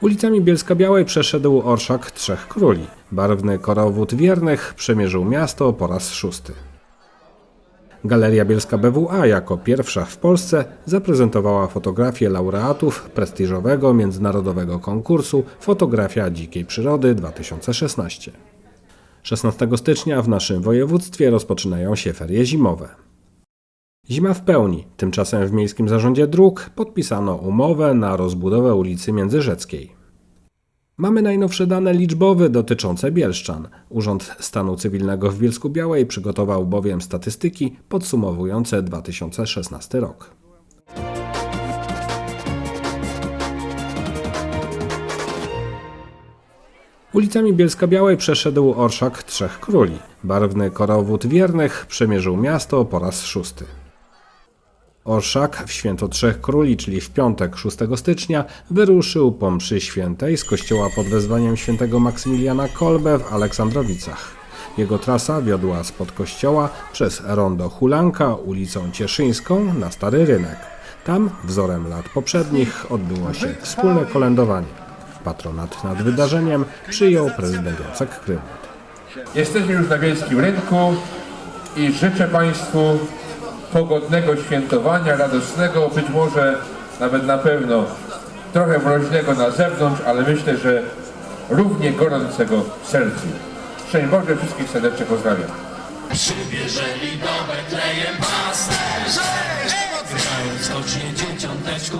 Ulicami Bielska Białej przeszedł orszak Trzech Króli. Barwny korowód wiernych przemierzył miasto po raz szósty. Galeria Bielska BWA jako pierwsza w Polsce zaprezentowała fotografię laureatów prestiżowego międzynarodowego konkursu Fotografia Dzikiej Przyrody 2016. 16 stycznia w naszym województwie rozpoczynają się ferie zimowe. Zima w pełni. Tymczasem w Miejskim Zarządzie Dróg podpisano umowę na rozbudowę ulicy Międzyrzeckiej. Mamy najnowsze dane liczbowe dotyczące Bielszczan. Urząd Stanu Cywilnego w Bielsku Białej przygotował bowiem statystyki podsumowujące 2016 rok. Ulicami Bielska Białej przeszedł orszak Trzech Króli. Barwny korowód wiernych przemierzył miasto po raz szósty. Orszak w święto Trzech Króli, czyli w piątek 6 stycznia, wyruszył po mszy świętej z kościoła pod wezwaniem świętego Maksymiliana Kolbe w Aleksandrowicach. Jego trasa wiodła spod kościoła przez rondo Hulanka, ulicą Cieszyńską na Stary Rynek. Tam, wzorem lat poprzednich, odbyło się wspólne kolędowanie. Patronat nad wydarzeniem przyjął prezydent Jacek Krymut. Jesteśmy już na Bielskim Rynku i życzę Państwu pogodnego świętowania, radosnego, być może nawet na pewno trochę mroźnego na zewnątrz, ale myślę, że równie gorącego w sercu. Szczęść Boże, wszystkich serdecznie pozdrawiam. Przybierzeli do Betlejem pasterze Grając dzieciąteczku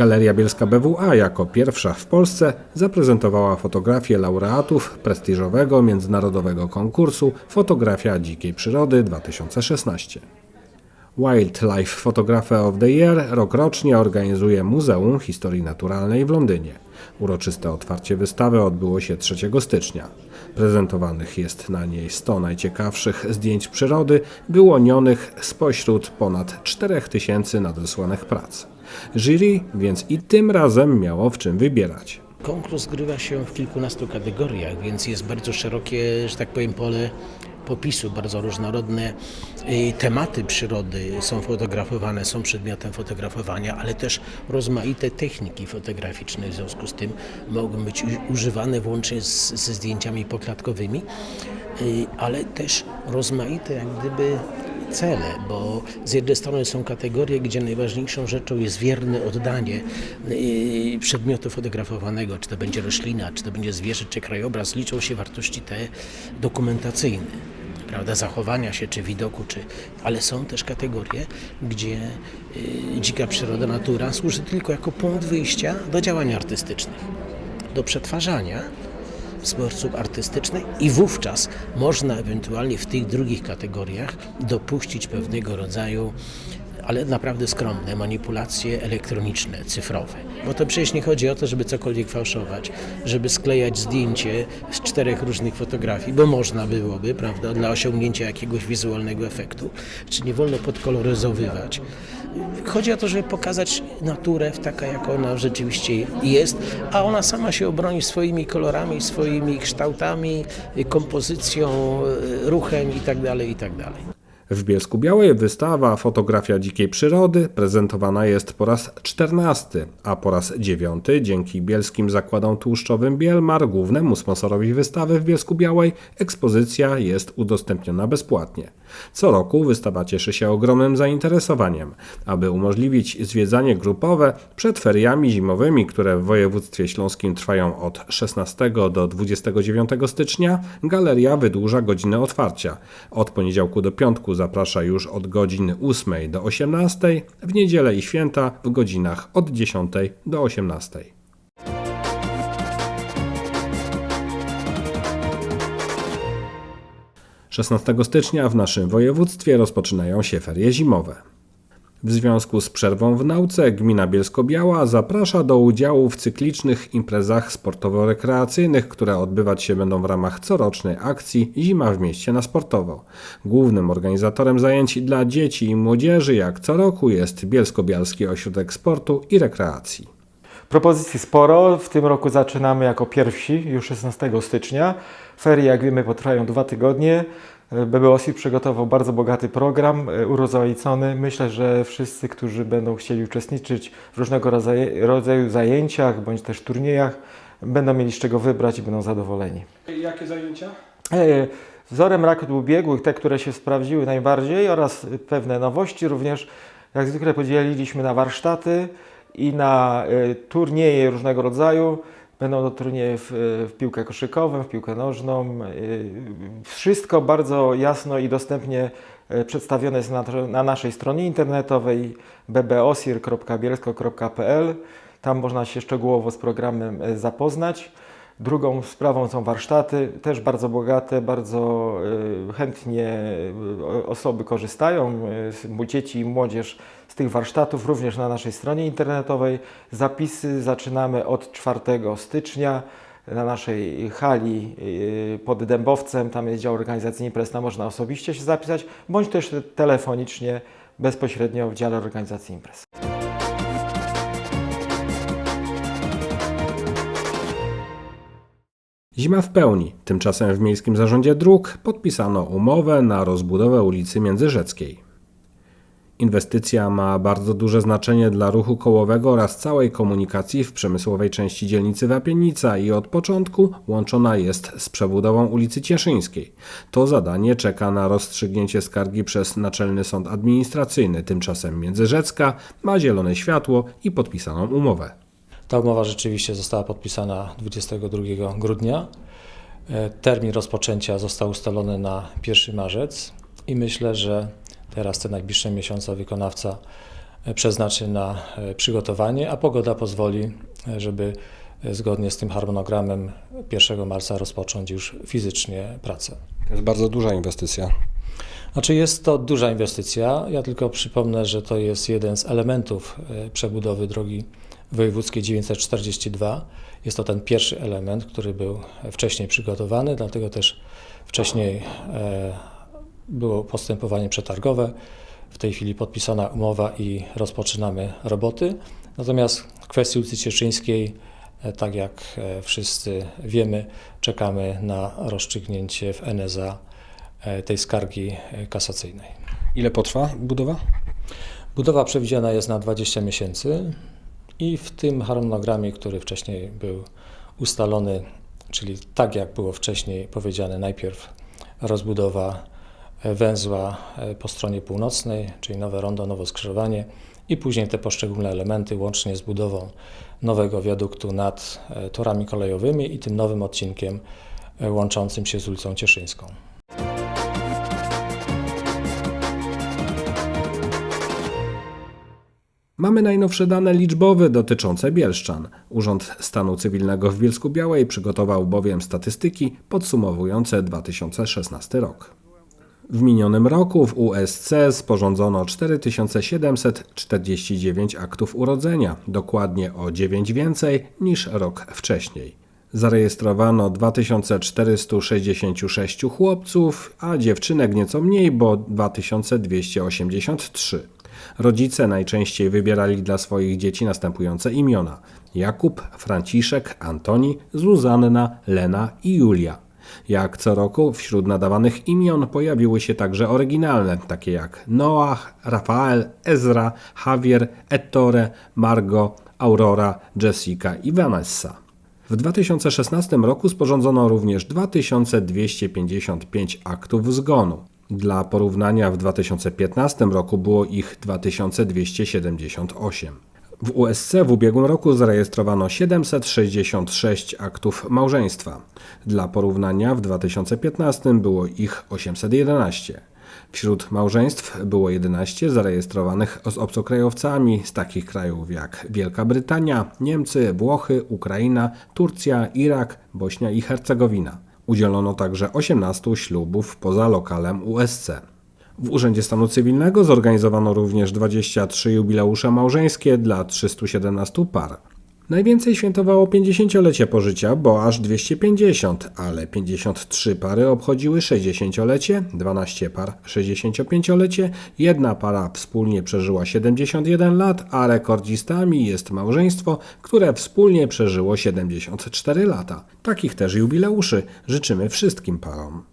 'Galeria Bielska BWA jako pierwsza w Polsce zaprezentowała fotografię laureatów prestiżowego międzynarodowego konkursu Fotografia Dzikiej Przyrody 2016. Wildlife Photographer of the Year rokrocznie organizuje Muzeum Historii Naturalnej w Londynie. Uroczyste otwarcie wystawy odbyło się 3 stycznia. Prezentowanych jest na niej 100 najciekawszych zdjęć przyrody wyłonionych spośród ponad 4000 nadesłanych prac. Jury więc i tym razem miało w czym wybierać. Konkurs grywa się w kilkunastu kategoriach, więc jest bardzo szerokie, że tak powiem, pole popisu, bardzo różnorodne tematy przyrody są fotografowane, są przedmiotem fotografowania, ale też rozmaite techniki fotograficzne w związku z tym mogą być używane włącznie z, ze zdjęciami poklatkowymi, y, ale też rozmaite jak gdyby cele, bo z jednej strony są kategorie, gdzie najważniejszą rzeczą jest wierne oddanie yy, przedmiotu fotografowanego, czy to będzie roślina, czy to będzie zwierzę, czy krajobraz, liczą się wartości te dokumentacyjne. Prawda, zachowania się, czy widoku, czy, ale są też kategorie, gdzie yy, dzika przyroda, natura służy tylko jako punkt wyjścia do działań artystycznych, do przetwarzania w sposób artystyczny i wówczas można ewentualnie w tych drugich kategoriach dopuścić pewnego rodzaju ale naprawdę skromne manipulacje elektroniczne, cyfrowe. Bo to przecież nie chodzi o to, żeby cokolwiek fałszować, żeby sklejać zdjęcie z czterech różnych fotografii, bo można byłoby, prawda, dla osiągnięcia jakiegoś wizualnego efektu. Czy nie wolno podkoloryzowywać. Chodzi o to, żeby pokazać naturę taka, jak ona rzeczywiście jest, a ona sama się obroni swoimi kolorami, swoimi kształtami, kompozycją, ruchem itd., itd. W Bielsku Białej wystawa Fotografia Dzikiej Przyrody prezentowana jest po raz 14, a po raz 9 dzięki Bielskim Zakładom Tłuszczowym Bielmar, głównemu sponsorowi wystawy w Bielsku Białej, ekspozycja jest udostępniona bezpłatnie. Co roku wystawa cieszy się ogromnym zainteresowaniem. Aby umożliwić zwiedzanie grupowe przed feriami zimowymi, które w województwie śląskim trwają od 16 do 29 stycznia, galeria wydłuża godzinę otwarcia. Od poniedziałku do piątku zaprasza już od godziny 8 do 18, w niedzielę i święta w godzinach od 10 do 18. Szesnastego stycznia w naszym województwie rozpoczynają się ferie zimowe. W związku z przerwą w nauce gmina Bielsko-Biała zaprasza do udziału w cyklicznych imprezach sportowo-rekreacyjnych, które odbywać się będą w ramach corocznej akcji Zima w mieście na sportowo. Głównym organizatorem zajęć dla dzieci i młodzieży jak co roku jest Bielsko-Bialski Ośrodek Sportu i Rekreacji. Propozycji sporo. W tym roku zaczynamy jako pierwsi, już 16 stycznia. Ferie, jak wiemy, potrwają dwa tygodnie. BBOSI przygotował bardzo bogaty program, e, urozmaicony. Myślę, że wszyscy, którzy będą chcieli uczestniczyć w różnego rodzaju, zajęciach bądź też turniejach, będą mieli z czego wybrać i będą zadowoleni. Jakie zajęcia? E, Wzorem rakiet ubiegłych, te, które się sprawdziły najbardziej oraz pewne nowości również, jak zwykle podzieliliśmy na warsztaty i na e, turnieje różnego rodzaju. Będą to turnieje w, w piłkę koszykową, w piłkę nożną. E, Wszystko bardzo jasno i dostępnie e, przedstawione jest na, na naszej stronie internetowej bbosir.bielsko.pl. Tam można się szczegółowo z programem e, zapoznać. Drugą sprawą są warsztaty, też bardzo bogate, bardzo y, chętnie y, osoby korzystają, y, dzieci i młodzież tych warsztatów, również na naszej stronie internetowej. Zapisy zaczynamy od 4 stycznia na naszej hali y, pod Dębowcem, tam jest dział organizacji imprez, tam można osobiście się zapisać, bądź też telefonicznie, bezpośrednio w dziale organizacji imprez. Zima w pełni. Tymczasem w Miejskim Zarządzie Dróg podpisano umowę na rozbudowę ulicy Międzyrzeckiej. Inwestycja ma bardzo duże znaczenie dla ruchu kołowego oraz całej komunikacji w przemysłowej części dzielnicy Wapienica i od początku łączona jest z przebudową ulicy Cieszyńskiej. To zadanie czeka na rozstrzygnięcie skargi przez Naczelny Sąd Administracyjny. Tymczasem Międzyrzecka ma zielone światło i podpisaną umowę. Ta umowa rzeczywiście została podpisana 22 grudnia. E, Termin rozpoczęcia został ustalony na 1 marzec i myślę, że teraz te najbliższe miesiące wykonawca e, przeznaczy na e, przygotowanie, a pogoda pozwoli, e, żeby zgodnie z tym harmonogramem 1 marca rozpocząć już fizycznie pracę. To jest bardzo duża inwestycja. Znaczy jest to duża inwestycja. Ja tylko przypomnę, że to jest jeden z elementów przebudowy drogi wojewódzkiej 942. Jest to ten pierwszy element, który był wcześniej przygotowany, dlatego też wcześniej było postępowanie przetargowe. W tej chwili podpisana umowa i rozpoczynamy roboty. Natomiast w kwestii ulicy Cieszyńskiej, e, tak jak e, wszyscy wiemy, czekamy na rozstrzygnięcie w NSA e, tej skargi kasacyjnej. Ile potrwa budowa? Budowa przewidziana jest na 20 miesięcy i w tym harmonogramie, który wcześniej był ustalony, czyli tak jak było wcześniej powiedziane, najpierw rozbudowa węzła e, po stronie północnej, czyli nowe rondo, nowe skrzyżowanie i później te poszczególne elementy łącznie z budową nowego wiaduktu nad e, torami kolejowymi i tym nowym odcinkiem e, łączącym się z ulicą Cieszyńską. Mamy najnowsze dane liczbowe dotyczące Bielszczan. Urząd Stanu Cywilnego w Bielsku Białej przygotował bowiem statystyki podsumowujące 2016 rok. W minionym roku w USC sporządzono 4749 aktów urodzenia, dokładnie o 9 więcej niż rok wcześniej. Zarejestrowano 2466 chłopców, a dziewczynek nieco mniej, bo 2283. Rodzice najczęściej wybierali dla swoich dzieci następujące imiona: Jakub, Franciszek, Antoni, Zuzanna, Lena i Julia. Jak co roku wśród nadawanych imion pojawiły się także oryginalne, takie jak Noach, Rafael, Ezra, Javier, Ettore, Margot, Aurora, Jessica i Vanessa. W 2016 roku sporządzono również 2255 aktów zgonu. Dla porównania w 2015 roku było ich 2278. W USC w ubiegłym roku zarejestrowano 766 aktów małżeństwa. Dla porównania w 2015 było ich 811. Wśród małżeństw było 11 zarejestrowanych z obcokrajowcami z takich krajów jak Wielka Brytania, Niemcy, Włochy, Ukraina, Turcja, Irak, Bośnia i Hercegowina. Udzielono także 18 ślubów poza lokalem USC. W Urzędzie Stanu Cywilnego zorganizowano również 23 jubileusze małżeńskie dla 317 par. Najwięcej świętowało 50-lecie pożycia, bo aż 250, ale 53 pary obchodziły 60-lecie, 12 par 65-lecie, jedna para wspólnie przeżyła 71 lat, a rekordzistami jest małżeństwo, które wspólnie przeżyło 74 lata. Takich też jubileuszy życzymy wszystkim parom.